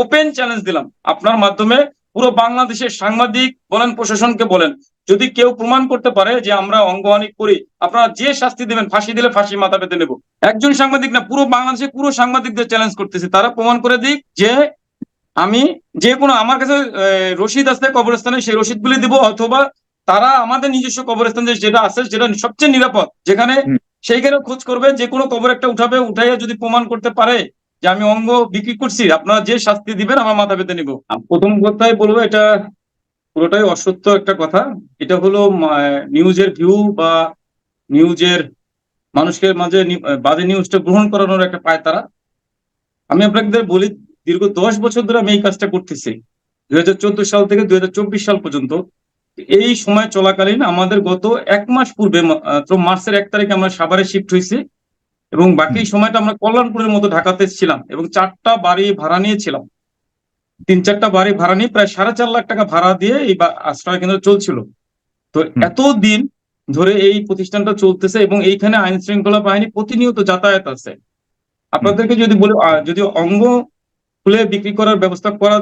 Open challenge দিলাম। আপনার মাধ্যমে পুরো বাংলাদেশের সাংবাদিক বলেন প্রশাসনকে বলেন যদি কেউ প্রমাণ করতে পারে যে আমরা অঙ্গহানি করি আপনারা যে শাস্তি দেবেন ফাঁসি দিলে ফাঁসি মাথা পেতে নেব। একজন সাংবাদিক না পুরো বাংলাদেশে পুরো সাংবাদিকদের চ্যালেঞ্জ করতেছি। তারা প্রমাণ করে দিক যে আমি যে কোনো আমার কাছে রশিদ আছে কবরস্থানে সেই রশিদগুলি দিব অথবা তারা আমাদের নিজস্ব কবরস্থান যেটা আছে যেটা সবচেয়ে নিরাপদ। যেখানে হুম। সেইখানেও খোঁজ করবে যে কোনো কবর একটা উঠাবে উঠাইয়া যদি প্রমাণ করতে পারে যে আমি অঙ্গ বিক্রি করছি, আপনারা যে শাস্তি দিবেন, আমার মাথা পেতে নিব। প্রথম কথাই বলব, এটা পুরোটাই অসত্য একটা কথা। এটা হলো নিউজের ভিউ বা নিউজের মানুষকে মাঝে বাজে নিউজটা গ্রহণ করানোর একটা পায় তারা। আমি আপনাদের বলি, দীর্ঘ দশ বছর ধরে আমি এই কাজটা করতেছি। দুই হাজার চোদ্দ সাল থেকে দুই হাজার চব্বিশ সাল পর্যন্ত। এই সময় চলাকালীন আমাদের গত এক মাস পূর্বে মার্চের এক তারিখে আমরা সাভারে শিফট হয়েছি। এবং বাকি সময়টা আমরা কল্যাণপুরের মতো ঢাকাতে ছিলাম এবং চারটা বাড়ি ভাড়া নিয়েছিলাম। তিন চারটা বাড়ি ভাড়া নিয়ে প্রায় সাড়ে চার লাখ টাকা ভাড়া দিয়ে এই আশ্রয় কেন্দ্র চলছিল। তো। এত দিন ধরে এই প্রতিষ্ঠানটা চলতেছে এবং এইখানে আইন শৃঙ্খলা বাহিনী প্রতিনিয়ত যাতায়াত আছে। আপনাদেরকে যদি বলি যদি অঙ্গ খুলে বিক্রি করার ব্যবস্থা করা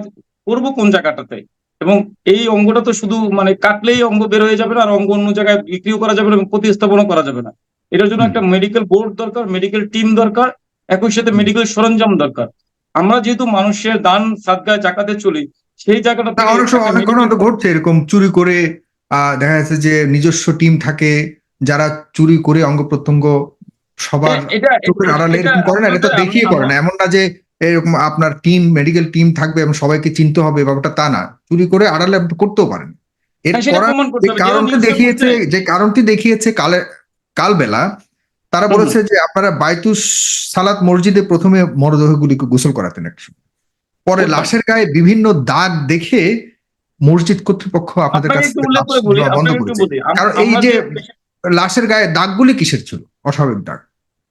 করব কোন জায়গাটাতে? এবং এই অঙ্গটা তো শুধু মানে কাটলেই অঙ্গ বের হয়ে যাবে না আর অঙ্গ অন্য জায়গায় বিক্রিও করা যাবে না এবং প্রতিস্থাপনও করা যাবে না। এটার জন্য একটা মেডিকেল বোর্ড দরকার মেডিকেল টিম দরকার একই সাথে মেডিকেল সরঞ্জাম দরকার। আমরা যেহেতু মানুষের দান সাদগায় জাকাতে চলি সেই জায়গাটা অনেক সময় অনেক medical- ঘটনা তো ঘটছে এরকম চুরি করে দেখা যাচ্ছে যে নিজস্ব টিম থাকে যারা চুরি করে অঙ্গ প্রত্যঙ্গ সবার চোখের আড়ালে এরকম করে না এটা দেখিয়ে করে না। এমন না যে এরকম আপনার টিম মেডিকেল টিম থাকবে এবং সবাইকে চিনতে হবে ব্যাপারটা তা না। চুরি করে আড়ালে করতেও পারেন। এর হ্যাঁ। যেটা কারণটি দেখিয়েছে যে কারণটি দেখিয়েছে কালে কালবেলা তারা বলেছে যে আপনারা বাইতুস সালাত মসজিদে প্রথমে মরদেহগুলিকে গোসল করাতেন একসময় পরে লাশের গায়ে বিভিন্ন দাগ দেখে মসজিদ কর্তৃপক্ষ আপনাদের কাছে বন্ধ করেছে। কারণ এই যে লাশের গায়ে দাগগুলি কিসের ছিল? অস্বাভাবিক দাগ।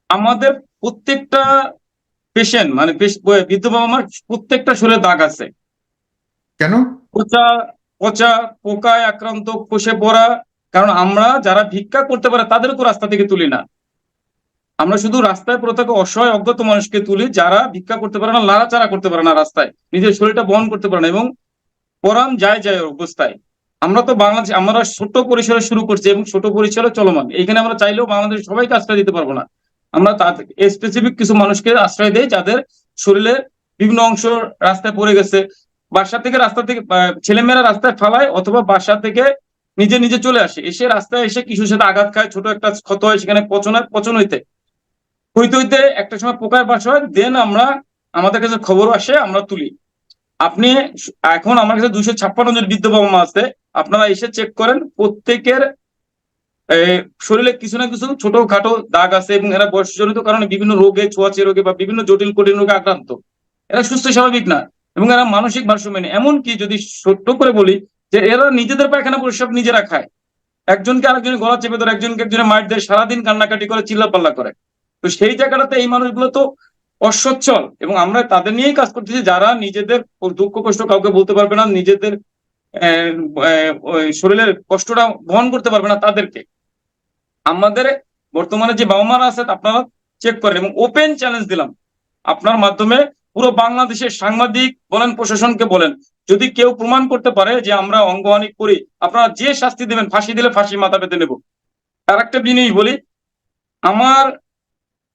আমাদের প্রত্যেকটা পেশেন্ট মানে পেশ- বৃদ্ধ বাবা মার প্রত্যেকটা শরীরে দাগ আছে। কেন? পচা পচা পোকায় আক্রান্ত খসে পড়া কারণ আমরা যারা ভিক্ষা করতে পারে তাদেরকেও রাস্তা থেকে তুলি না। আমরা শুধু রাস্তায় থাকা অসহায়, অজ্ঞাত মানুষকে তুলি, যারা ভিক্ষা করতে পারে না, লাড়াচাড়া করতে পারে না রাস্তায়। নিজের শরীরটা বহন করতে পারে না এবং পরাম যায় যায় অবস্থায়। আমরা তো বাংলাদেশ, আমরা ছোট পরিসরে শুরু করছি এবং ছোট পরিসরে চলমান। এখানে আমরা চাইলেও বাংলাদেশ সবাইকে আশ্রয় দিতে পারব না। আমরা তাদের স্পেসিফিক কিছু মানুষকে আশ্রয় দেই যাদের শরীরে বিভিন্ন অংশ রাস্তায় পড়ে গেছে। বাসা থেকে রাস্তা থেকে ছেলেমেয়েরা রাস্তায় ফালায় অথবা বাসা থেকে নিজে নিজে চলে আসে। এসে রাস্তায় এসে কিছুর সাথে আঘাত খায়, ছোট একটা ক্ষত হয় সেখানে পচন হয়, পচন হইতে। হইতে হইতে একটা সময় পোকার বাসা হয় দেন আমরা, আমাদের কাছে খবর আসে, আমরা তুলি। আপনি এখন আমার কাছে দুইশো ছাপ্পান্ন জন বৃদ্ধ বাবা মা আছে, আপনারা এসে চেক করেন, প্রত্যেকের শরীরে কিছু না কিছু ছোট খাটো দাগ আছে এবং এরা বয়সজনিত কারণে বিভিন্ন রোগে, ছোঁয়াচে রোগে বা বিভিন্ন জটিল কঠিন রোগে আক্রান্ত। এরা সুস্থ স্বাভাবিক না, এবং এরা মানসিক ভারসাম্য নেই। এমনকি যদি ছোট্ট করে বলি যে এরা নিজেদের পায়খানা পরিষ্কার নিজেরা খায়। একজনকে আরেকজনের গলা চেপে ধরে, একজনকে একজনের মাইট দেয়, সারাদিন কান্নাকাটি করে, চিল্লাপাল্লা করে। তো সেই জায়গাটাতে এই মানুষগুলো তো অসচ্ছল এবং আমরা তাদের নিয়েই কাজ করতেছি, যারা নিজেদের দুঃখ কষ্ট কাউকে বলতে পারবে না, নিজেদের শরীরের কষ্টটা বহন করতে পারবে না তাদেরকে। আমাদের বর্তমানে যে বাবা মারা আছে, আপনারা চেক করেন এবং ওপেন চ্যালেঞ্জ দিলাম। আপনার মাধ্যমে পুরো বাংলাদেশের সাংবাদিক বলেন, প্রশাসনকে বলেন যদি কেউ প্রমাণ করতে পারে যে আমরা অঙ্গহানি করি, আপনারা যে শাস্তি দেবেন, ফাঁসি দিলে ফাঁসি মাথা পেতে নেব। আর একটা জিনিস বলি, আমার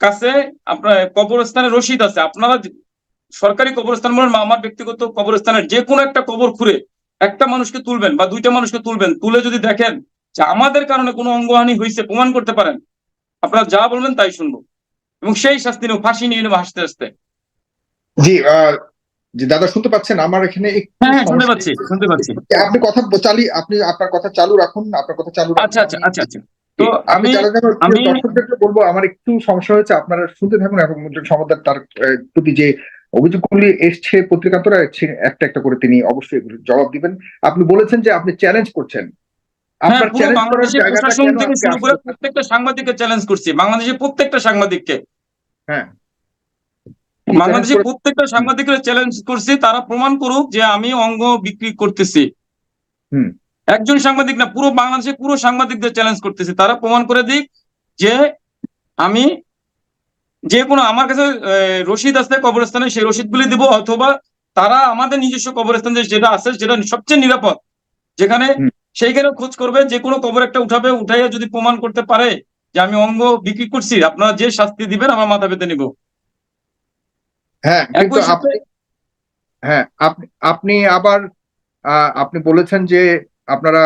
কাছে আপনার কবরস্থানের রসিদ আছে। আপনারা সরকারি কবরস্থান বলেন বা আমার ব্যক্তিগত কবরস্থানের যে কোনো একটা কবর খুঁড়ে একটা মানুষকে তুলবেন বা দুইটা মানুষকে তুলবেন, তুলে যদি দেখেন যে আমাদের কারণে কোনো অঙ্গহানি হয়েছে প্রমাণ করতে পারেন। আপনারা যা বলবেন তাই শুনব। এবং সেই শাস্তি নেব, ফাঁসি নিয়ে নেব হাসতে হাসতে। জি জি দাদা শুনতে পাচ্ছেন? আমার এখানে হ্যাঁ হ্যাঁ শুনতে পাচ্ছি শুনতে পাচ্ছি। আপনি কথা চালি আপনি আপনার কথা চালু রাখুন আপনার কথা চালু আচ্ছা আচ্ছা আচ্ছা আচ্ছা। তো আমি আমি- দর্শকদেরকে বলব আমার একটু সমস্যা হয়েছে আপনারা শুনতে থাকুন সমাদার তার প্রতি যে অভিযোগগুলি এসছে পত্রিকান্তরা একটা একটা করে তিনি অবশ্যই জবাব দিবেন। আপনি বলেছেন যে আপনি চ্যালেঞ্জ করছেন। হ্যাঁ? প্রত্যেকটা সাংবাদিককে চ্যালেঞ্জ করছি বাংলাদেশের প্রত্যেকটা সাংবাদিককে। হ্যাঁ। করে- প্রত্যেকটা সাংবাদিকের চ্যালেঞ্জ করছি তারা প্রমাণ করুক যে আমি অঙ্গ বিক্রি করতেছি। একজন সাংবাদিক না পুরো বাংলাদেশের পুরো সাংবাদিকদের চ্যালেঞ্জ করতেছি। তারা প্রমাণ করে দিক যে আমি যে কোনো আমার কাছে রশিদ আছে কবরস্থানে সেই রশিদগুলি দিব অথবা তারা আমাদের নিজস্ব কবরস্থান যেটা আছে সেটা সবচেয়ে নিরাপদ যেখানে। সেইখানে খোঁজ করবে যে কোনো কবর একটা উঠাবে উঠাইয়া যদি প্রমাণ করতে পারে যে আমি অঙ্গ বিক্রি করছি আপনারা যে শাস্তি দিবেন আমার মাথা পেতে নিব। হ্যাঁ কিন্তু আপনি হ্যাঁ আপনি আপনি আবার আপনি বলেছেন যে আপনারা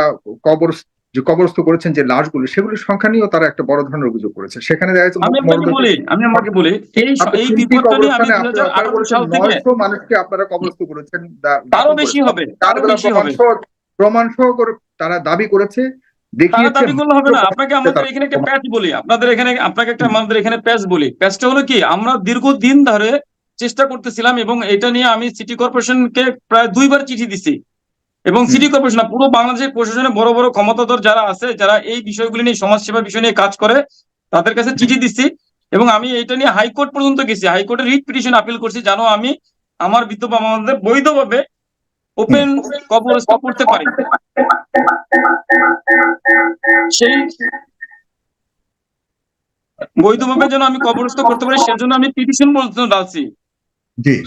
কবর যে কবরস্থ করেছেন যে লাশগুলো সেগুলোর সংখ্যা নিয়েও তারা একটা বড় ধরনের অভিযোগ করেছে। সেখানে দেখা যাচ্ছে আমি আপনাকে বলি আমি আমাকে বলি এই এই বিপদটা নিয়ে আমি কবরস্থানে দুই হাজার আপনারা আঠারো বলেছেন সাল থেকে মানুষকে আপনারা কবরস্থ করেছেন তারও বেশি হবে তারও বেশি প্রমাণ হবে। সহ প্রমাণ সহ করে তারা দাবি করেছে তারা দাবি করলে হবে না। আপনাকে আমাদের এখানে একটা প্যাচ বলি। আপনাদের এখানে আপনাকে একটা আমাদের এখানে প্যাচ বলি। প্যাচটা হলো কি? আমরা দীর্ঘদিন ধরে চেষ্টা করতেছিলাম এবং এটা নিয়ে আমি সিটি কর্পোরেশনকে প্রায় দুইবার চিঠি দিছি। এবং সিটি কর্পোরেশন পুরো বাংলাদেশের প্রশাসনে বড় বড় ক্ষমতাধর যারা আছে যারা এই বিষয়গুলি নিয়ে সমাজসেবা বিষয় নিয়ে কাজ করে তাদের কাছে চিঠি দিচ্ছি এবং আমি এটা নিয়ে হাইকোর্ট পর্যন্ত গেছি। হাইকোর্টে রিট পিটিশন আপিল করছি জানো আমি আমার বিধবা আমাদের বৈধভাবে ওপেন কবরস্থ করতে পারি। সেই বৈধভাবে যেন আমি কবরস্থ করতে পারি সেজন্য আমি পিটিশন পর্যন্ত ডালছি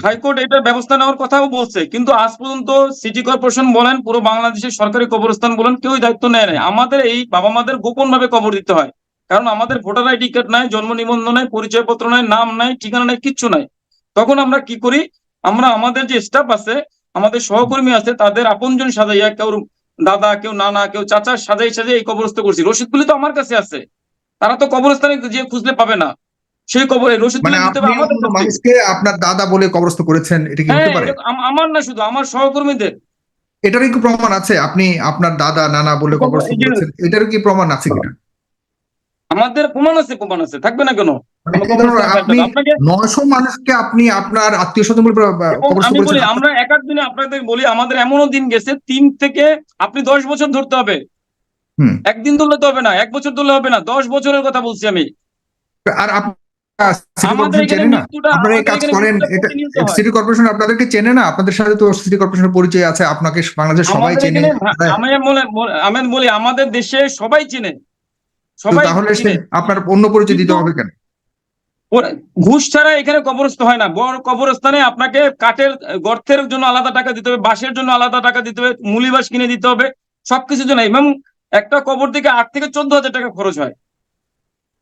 হাইকোর্ট এটার ব্যবস্থা নেওয়ার কথাও বলছে। কিন্তু আজ পর্যন্ত সিটি কর্পোরেশন বলেন, পুরো বাংলাদেশের সরকারি কবরস্থান বলেন কেউ দায়িত্ব নেয় নাই। আমাদের এই বাবা মাদের গোপন ভাবে কবর দিতে হয়। কারণ আমাদের ভোটার আইডি কার্ড নাই, জন্ম নিবন্ধন নাই, পরিচয়পত্র নাই, নাম নাই, ঠিকানা নাই, কিচ্ছু নাই। তখন আমরা কি করি? আমরা আমাদের যে স্টাফ আছে, আমাদের সহকর্মী আছে, তাদের আপনজন সাজাইয়া কেউ দাদা, কেউ নানা, কেউ চাচা সাজাই সাজাই এই কবরস্থ করছি। রসিদগুলি তো আমার কাছে আছে। তারা তো কবরস্থানে যে খুঁজলে পাবে না। সেই কবর রসিদ মানে মানুষকে আপনার দাদা বলে কবরস্থ করেছেন এটা কি হ্যাঁ হতে পারে? আমার না শুধু আমার সহকর্মীদের। এটারই কি প্রমাণ আছে? আপনি আপনার দাদা নানা বলে কবরস্থ করেছেন এটারও কি প্রমাণ আছে কিনা? আমাদের প্রমাণ আছে প্রমাণ আছে। থাকবে না কেন? মানে আপনি নয়শো মানুষকে আপনি আপনার আত্মীয় স্বজন বলে এবং কবরস্থ করেছেন। আমরা এক এক দিনে আপনাদের বলি আমাদের এমনও দিন গেছে তিন থেকে আপনি দশ বছর ধরতে হবে। একদিন ধরলে তো হবে না এক বছর ধরলে হবে না দশ বছরের কথা বলছি আমি। আর আপনি চেনে না? আপনারা কাজ করেন এটা সিটি কর্পোরেশন আপনাদেরকে চেনে না? আপনাদের সাথে তো সিটি কর্পোরেশনের পরিচয় আছে আপনাকে বাংলাদেশ সবাই চেনে। আমি বলে আমি বলি আমাদের দেশে সবাই চেনে। সবাই তাহলে আপনার অন্য পরিচয় দিতে হবে কেন? ঘুষ ছাড়া এখানে কবরস্থ হয় না। বড় কবরস্থানে আপনাকে কাঠের গর্তের জন্য আলাদা টাকা দিতে হবে বাঁশের জন্য আলাদা টাকা দিতে হবে মুলি বাঁশ কিনে দিতে হবে সবকিছুর জন্য। এবং একটা কবর থেকে আট থেকে চোদ্দ হাজার টাকা খরচ হয়।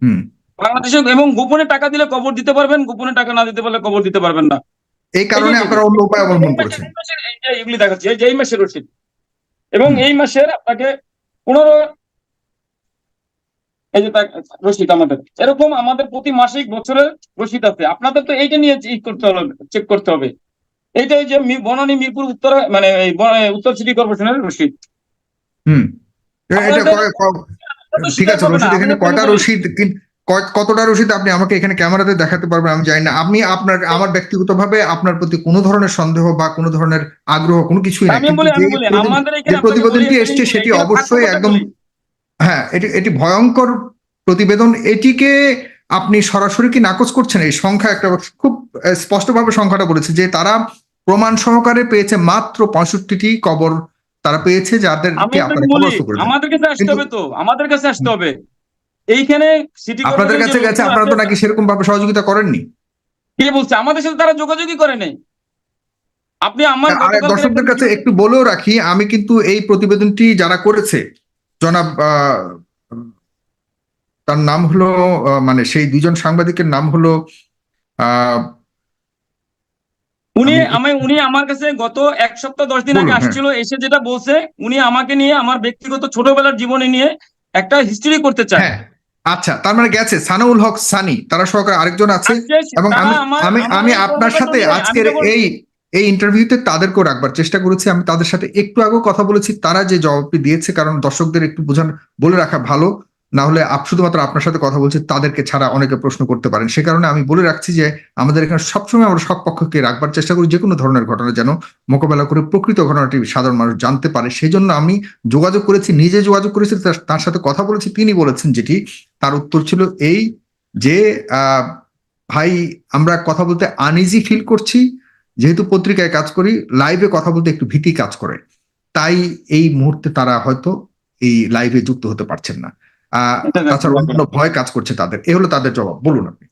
হুম। বাংলাদেশে এবং গোপনে টাকা দিলে কবর দিতে পারবেন গোপনে টাকা না দিতে পারলে কবর দিতে পারবেন না। এই কারণে আপনারা অন্য উপায় অবলম্বন করেছেন। এগুলি দেখাচ্ছি। এই যে এই মাসের রসিদ। এবং এই মাসের আপনাকে পনেরো এই যে রসিদ আমাদের। এরকম আমাদের প্রতি মাসিক বছরের রসিদ আছে। আপনাদের তো এইটা নিয়ে চেক করতে হবে চেক করতে হবে। এইটা এই যে বনানী মিরপুর উত্তর মানে এই উত্তর সিটি কর্পোরেশনের রসিদ। হুম। ঠিক আছে রশিদ এখানে কয়টা আপনাকে কতটা রশিদ আপনি আমাকে এখানে ক্যামেরাতে দেখাতে পারবেন আমি জানি না। আমি আপনার আমার ব্যক্তিগতভাবে আপনার প্রতি কোনো ধরনের সন্দেহ বা কোনো ধরনের আগ্রহ কোনো কিছুই যে আপনাকে প্রতিবেদনটি এসছে সেটি অবশ্যই একদম হ্যাঁ এটি এটি ভয়ঙ্কর প্রতিবেদন। এটিকে আপনি সরাসরি কি নাকচ করছেন? এই সংখ্যা একটা খুব স্পষ্টভাবে সংখ্যাটা বলেছে যে তারা প্রমাণ সহকারে পেয়েছে মাত্র পঁয়ষট্টিটি কবর তারা পেয়েছে করেছেন। আমাদের কাছে আসতে হবে তো আমাদের কাছে আসতে হবে। এইখানে সিটি আপনাদের কাছে গেছে আপনারা তো নাকি সেরকম ভাবে সহযোগিতা করেননি? কে বলছে? আমাদের সাথে তারা যোগাযোগই করে নেই। আপনি আমার দর্শকদের কাছে একটু বলেও রাখি আমি কিন্তু এই প্রতিবেদনটি যারা করেছে জনাব তার নাম হলো মানে সেই দুজন সাংবাদিকের নাম হলো আহ, উনি আমি- আমি উনি আমার কাছে গত এক সপ্তাহ দশ দিন আগে হ্যাঁ। আসছিল এসে যেটা বলছে উনি আমাকে নিয়ে আমার ব্যক্তিগত ছোটবেলার জীবনে নিয়ে একটা হিস্ট্রি করতে চায়। হ্যাঁ। আচ্ছা তার মানে গেছে। সানাউল হক সানি তারা সহকারে আরেকজন আছে এবং আমি আমি আমি আপনার সাথে আজকের এই এই ইন্টারভিউতে তাদেরকেও রাখবার চেষ্টা করেছি। আমি তাদের সাথে একটু আগেও কথা বলেছি। তারা যে জবাবটি দিয়েছে কারণ দর্শকদের একটু বোঝান বলে রাখা ভালো। না হলে শুধুমাত্র আপনার সাথে কথা বলছি, তাদেরকে ছাড়া অনেকে প্রশ্ন করতে পারেন। সে কারণে আমি বলে রাখছি যে, আমাদের এখানে সবসময় আমরা সব পক্ষকে রাখবার চেষ্টা করি যে কোনো ধরনের ঘটনা যেন মোকাবেলা করে প্রকৃত ঘটনাটি সাধারণ মানুষ জানতে পারে। সেই জন্য আমি যোগাযোগ করেছি, নিজে যোগাযোগ করেছি, তার- সাথে কথা বলেছি। তিনি বলেছেন যেটি, তার উত্তর ছিল এই যে ভাই, আমরা কথা বলতে আনইজি ফিল করছি, যেহেতু পত্রিকায় কাজ করি লাইভে কথা বলতে একটু ভীতি কাজ করে। তাই এই মুহূর্তে তারা হয়তো এই লাইভে যুক্ত হতে পারছেন না। তাছাড়া অন্যান্য ভয় কাজ করছে তাদের। এ হলো তাদের জবাব। বলুন আপনি।